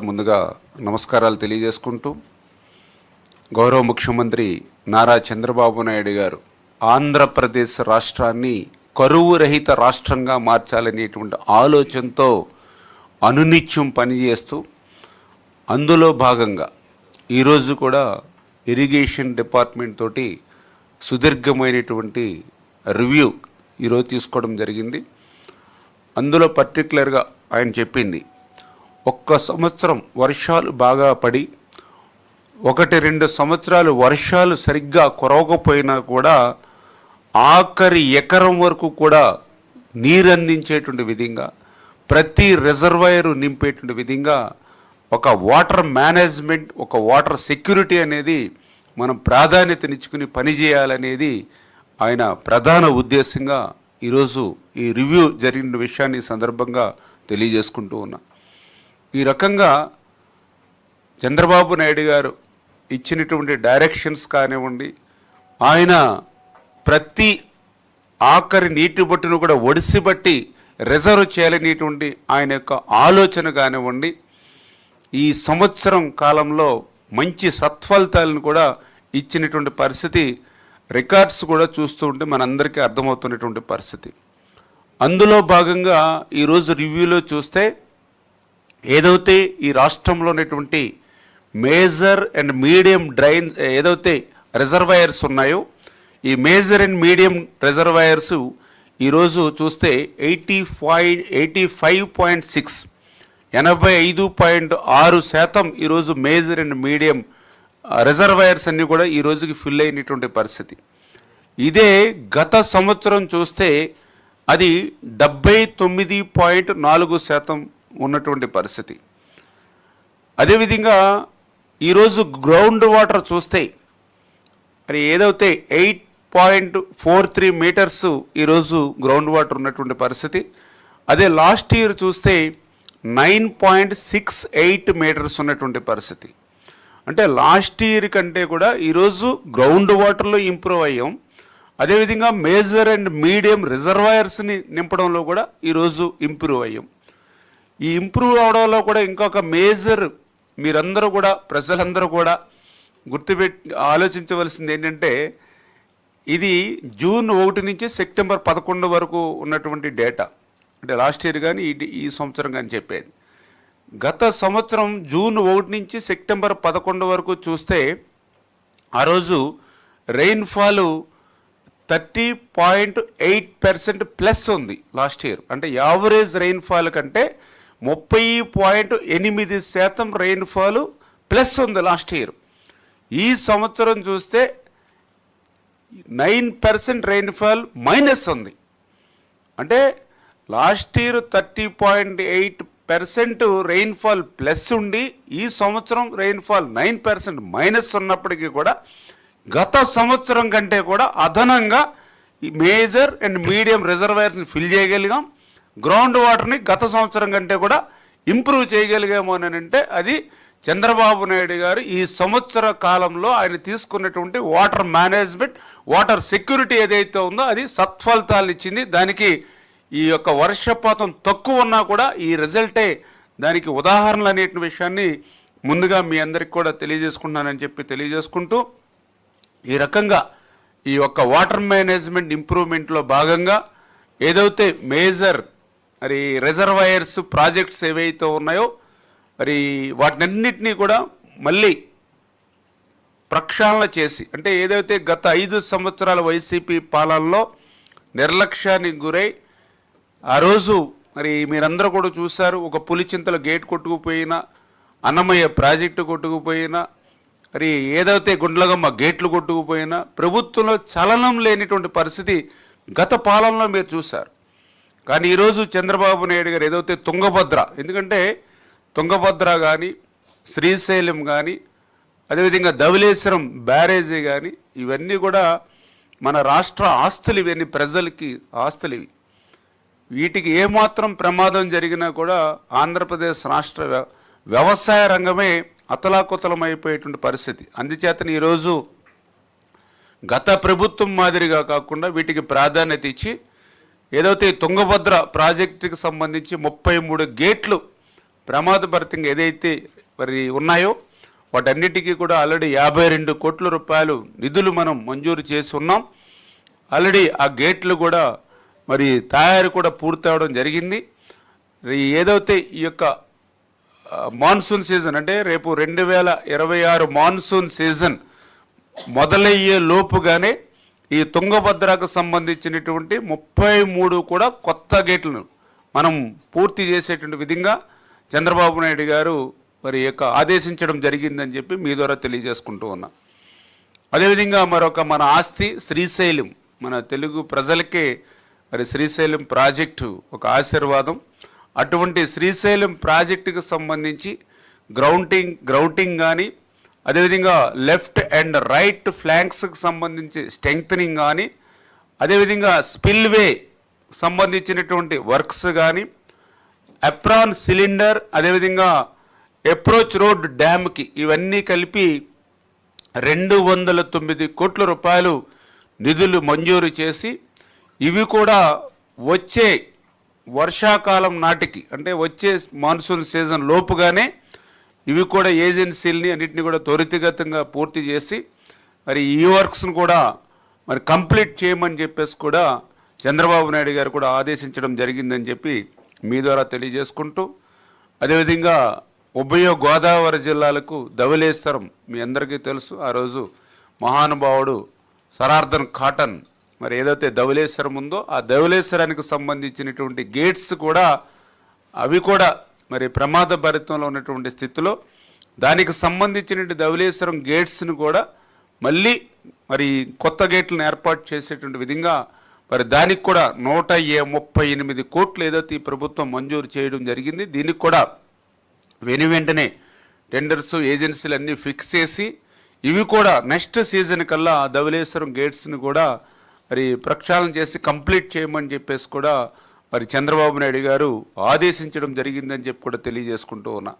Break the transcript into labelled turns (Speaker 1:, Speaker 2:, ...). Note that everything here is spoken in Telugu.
Speaker 1: ముందుగా నమస్కారాలు తెలియజేసుకుంటూ గౌరవ ముఖ్యమంత్రి నారా చంద్రబాబు నాయుడు గారు ఆంధ్రప్రదేశ్ రాష్ట్రాన్ని కరువు రహిత రాష్ట్రంగా మార్చాలనేటువంటి ఆలోచనతో అనునిత్యం పనిచేస్తూ అందులో భాగంగా ఈరోజు కూడా ఇరిగేషన్ డిపార్ట్మెంట్ తోటి సుదీర్ఘమైనటువంటి రివ్యూ ఈరోజు తీసుకోవడం జరిగింది. అందులో పర్టికులర్గా ఆయన చెప్పింది ఒక్క సంవత్సరం వర్షాలు బాగా పడి ఒకటి రెండు సంవత్సరాలు వర్షాలు సరిగ్గా కురవకపోయినా కూడా ఆఖరి ఎకరం వరకు కూడా నీరు అందించేటువంటి విధంగా ప్రతి రిజర్వాయర్ నింపేటువంటి విధంగా ఒక వాటర్ మేనేజ్మెంట్ ఒక వాటర్ సెక్యూరిటీ అనేది మనం ప్రాధాన్యతనిచ్చుకుని పనిచేయాలనేది ఆయన ప్రధాన ఉద్దేశంగా ఈరోజు ఈ రివ్యూ జరిగిన విషయాన్ని సందర్భంగా తెలియజేసుకుంటూ ఉన్నా. ఈ రకంగా చంద్రబాబు నాయుడు గారు ఇచ్చినటువంటి డైరెక్షన్స్ కానివ్వండి ఆయన ప్రతి ఆఖరి నీటి బొట్టును కూడా ఒడిసిబట్టి రిజర్వ్ చేయాలనేటువంటి ఆయన యొక్క ఆలోచన కానివ్వండి ఈ సంవత్సరం కాలంలో మంచి సత్ఫలితాలను కూడా ఇచ్చినటువంటి పరిస్థితి రికార్డ్స్ కూడా చూస్తూ ఉంటే మనందరికీ అర్థమవుతున్నటువంటి పరిస్థితి. అందులో భాగంగా ఈరోజు రివ్యూలో చూస్తే ఏదైతే ఈ రాష్ట్రంలో ఉన్నటువంటి మేజర్ అండ్ మీడియం డ్రైన్ ఏదైతే రిజర్వాయర్స్ ఉన్నాయో ఈ మేజర్ అండ్ మీడియం రిజర్వాయర్స్ ఈరోజు చూస్తే eighty five eighty five point six ఎనభై ఐదు పాయింట్ ఆరు శాతం ఈరోజు మేజర్ అండ్ మీడియం రిజర్వాయర్స్ అన్నీ కూడా ఈ రోజుకి ఫిల్ అయినటువంటి పరిస్థితి. ఇదే గత సంవత్సరం చూస్తే అది డెబ్బై తొమ్మిది పాయింట్ నాలుగు శాతం ఉన్నటువంటి పరిస్థితి. అదేవిధంగా ఈరోజు గ్రౌండ్ వాటర్ చూస్తే మరి ఏదైతే eight point four three metres ఈరోజు గ్రౌండ్ వాటర్ ఉన్నటువంటి పరిస్థితి అదే లాస్ట్ ఇయర్ చూస్తే nine point six eight metres ఉన్నటువంటి పరిస్థితి. అంటే లాస్ట్ ఇయర్ కంటే కూడా ఈరోజు గ్రౌండ్ వాటర్లో ఇంప్రూవ్ అయ్యాం. అదేవిధంగా మేజర్ అండ్ మీడియం రిజర్వాయర్స్ని నింపడంలో కూడా ఈరోజు ఇంప్రూవ్ అయ్యాం. ఈ ఇంప్రూవ్ అవడంలో కూడా ఇంకొక మేజర్ మీరందరూ కూడా ప్రజలందరూ కూడా గుర్తుపెట్టి ఆలోచించవలసింది ఏంటంటే ఇది జూన్ ఒకటి నుంచి సెప్టెంబర్ పదకొండు వరకు ఉన్నటువంటి డేటా. అంటే లాస్ట్ ఇయర్ కానీ ఈ సంవత్సరం కానీ చెప్పేది. గత సంవత్సరం జూన్ ఒకటి నుంచి సెప్టెంబర్ పదకొండు వరకు చూస్తే ఆ రోజు rainfall thirty point eight percent plus ఉంది లాస్ట్ ఇయర్. అంటే యావరేజ్ రెయిన్ఫాల్ కంటే ముప్పై పాయింట్ ఎనిమిది శాతం రెయిన్ఫాల్ ప్లస్ ఉంది లాస్ట్ ఇయర్ ఈ సంవత్సరం చూస్తే నైన్ పర్సెంట్ రెయిన్ఫాల్ మైనస్ ఉంది. అంటే last year thirty point eight percent rainfall plus ఉండి ఈ సంవత్సరం రెయిన్ఫాల్ నైన్ పర్సెంట్ మైనస్ ఉన్నప్పటికీ కూడా గత సంవత్సరం కంటే కూడా అదనంగా మేజర్ అండ్ మీడియం రిజర్వాయర్స్ని ఫిల్ చేయగలిగాం. గ్రౌండ్ వాటర్ని గత సంవత్సరం కంటే కూడా ఇంప్రూవ్ చేయగలిగాము అని అంటే అది చంద్రబాబు నాయుడు గారు ఈ సంవత్సర కాలంలో ఆయన తీసుకున్నటువంటి వాటర్ మేనేజ్మెంట్ వాటర్ సెక్యూరిటీ ఏదైతే ఉందో అది సత్ఫలితాలు ఇచ్చింది. దానికి ఈ యొక్క వర్షపాతం తక్కువ ఉన్నా కూడా ఈ రిజల్టే దానికి ఉదాహరణలు అనేటి విషయాన్ని ముందుగా మీ అందరికి కూడా తెలియజేసుకుంటున్నానని చెప్పి తెలియజేసుకుంటూ ఈ రకంగా ఈ యొక్క వాటర్ మేనేజ్మెంట్ ఇంప్రూవ్మెంట్లో భాగంగా ఏదైతే మేజర్ మరి రిజర్వాయర్స్ ప్రాజెక్ట్స్ ఏవైతే ఉన్నాయో మరి వాటినన్నిటినీ కూడా మళ్ళీ ప్రక్షాళన చేసి అంటే ఏదైతే గత ఐదు సంవత్సరాల వైసీపీ పాలనలో నిర్లక్ష్యానికి గురై ఆ రోజు మరి మీరందరూ కూడా చూశారు ఒక పులిచింతల గేట్ కొట్టుకుపోయిన అన్నమయ్య ప్రాజెక్టు కొట్టుకుపోయినా మరి ఏదైతే గుండ్లగమ్మ గేట్లు కొట్టుకుపోయినా ప్రభుత్వంలో చలనం లేనిటువంటి పరిస్థితి గత పాలనలో మీరు చూశారు. కానీ ఈరోజు చంద్రబాబు నాయుడు గారు ఏదైతే తుంగభద్ర ఎందుకంటే తుంగభద్ర కానీ శ్రీశైలం కానీ అదేవిధంగా ధవలేశ్వరం బ్యారేజీ కానీ ఇవన్నీ కూడా మన రాష్ట్ర ఆస్తులు ఇవన్నీ ప్రజలకి ఆస్తులు ఇవి. వీటికి ఏమాత్రం ప్రమాదం జరిగినా కూడా ఆంధ్రప్రదేశ్ రాష్ట్ర వ్యవసాయ రంగమే అతలాకుతలమైపోయేటువంటి పరిస్థితి. అందుచేతను ఈరోజు గత ప్రభుత్వం మాదిరిగా కాకుండా వీటికి ప్రాధాన్యత ఇచ్చి ఏదైతే తుంగభద్ర ప్రాజెక్టుకి సంబంధించి ముప్పై మూడు గేట్లు ప్రమాదభరితంగా ఏదైతే మరి ఉన్నాయో వాటన్నిటికీ కూడా ఆల్రెడీ యాభై రెండు కోట్ల రూపాయలు నిధులు మనం మంజూరు చేసి ఉన్నాం. ఆల్రెడీ ఆ గేట్లు కూడా మరి తయారు కూడా పూర్తి అవడం జరిగింది. ఏదైతే ఈ యొక్క మాన్సూన్ సీజన్ అంటే రేపు రెండు వేల ఇరవై ఆరు మాన్సూన్ సీజన్ మొదలయ్యే లోపుగానే ఈ తుంగభద్రకు సంబంధించినటువంటి ముప్పై మూడు కూడా కొత్త గేట్లను మనం పూర్తి చేసేటువంటి విధంగా చంద్రబాబు నాయుడు గారు మరి యొక్క ఆదేశించడం జరిగిందని చెప్పి మీ ద్వారా తెలియజేసుకుంటూ ఉన్నా. అదేవిధంగా మరొక మన ఆస్తి శ్రీశైలం మన తెలుగు ప్రజలకే మరి శ్రీశైలం ప్రాజెక్టు ఒక ఆశీర్వాదం. అటువంటి శ్రీశైలం ప్రాజెక్టుకు సంబంధించి గ్రౌంటింగ్ గ్రౌటింగ్ కానీ అదేవిధంగా లెఫ్ట్ అండ్ రైట్ ఫ్లాంక్స్కి సంబంధించి స్ట్రెంగ్తనింగ్ కానీ అదేవిధంగా స్పిల్వే సంబంధించినటువంటి వర్క్స్ కానీ అప్రాన్ సిలిండర్ అదేవిధంగా అప్రోచ్ రోడ్ డ్యామ్కి ఇవన్నీ కలిపి రెండు వందల తొమ్మిది కోట్ల రూపాయలు నిధులు మంజూరు చేసి ఇవి కూడా వచ్చే వర్షాకాలం నాటికి అంటే వచ్చే మాన్సూన్ సీజన్ లోపుగానే ఇవి కూడా ఏజెన్సీలని అన్నింటినీ కూడా త్వరితగతంగా పూర్తి చేసి మరి ఈ వర్క్స్ను కూడా మరి కంప్లీట్ చేయమని చెప్పేసి కూడా చంద్రబాబు నాయుడు గారు కూడా ఆదేశించడం జరిగిందని చెప్పి మీ ద్వారా తెలియజేసుకుంటూ అదేవిధంగా ఉభయ గోదావరి జిల్లాలకు ధవళేశ్వరం మీ అందరికీ తెలుసు. ఆ రోజు మహానుభావుడు సరార్థన్ కాటన్ మరి ఏదైతే ధవలేశ్వరం ఉందో ఆ ధవలేశ్వరానికి సంబంధించినటువంటి గేట్స్ కూడా అవి కూడా మరి ప్రమాద భరితంలో ఉన్నటువంటి స్థితిలో దానికి సంబంధించిన ధవళేశ్వరం గేట్స్ను కూడా మళ్ళీ మరి కొత్త గేట్లను ఏర్పాటు చేసేటువంటి విధంగా మరి దానికి కూడా నూట ఏ ముప్పై ఎనిమిది కోట్లు ఏదైతే ఈ ప్రభుత్వం మంజూరు చేయడం జరిగింది దీనికి కూడా వెను వెంటనే టెండర్స్ ఏజెన్సీలు అన్నీ ఫిక్స్ చేసి ఇవి కూడా నెక్స్ట్ సీజన్ కల్లా ఆ ధవళేశ్వరం గేట్స్ని కూడా మరి ప్రక్షాళన చేసి కంప్లీట్ చేయమని చెప్పేసి కూడా మరి చంద్రబాబు నాయుడు గారు ఆదేశించడం జరిగిందని చెప్పి కూడా తెలియజేసుకుంటూ ఉన్నా.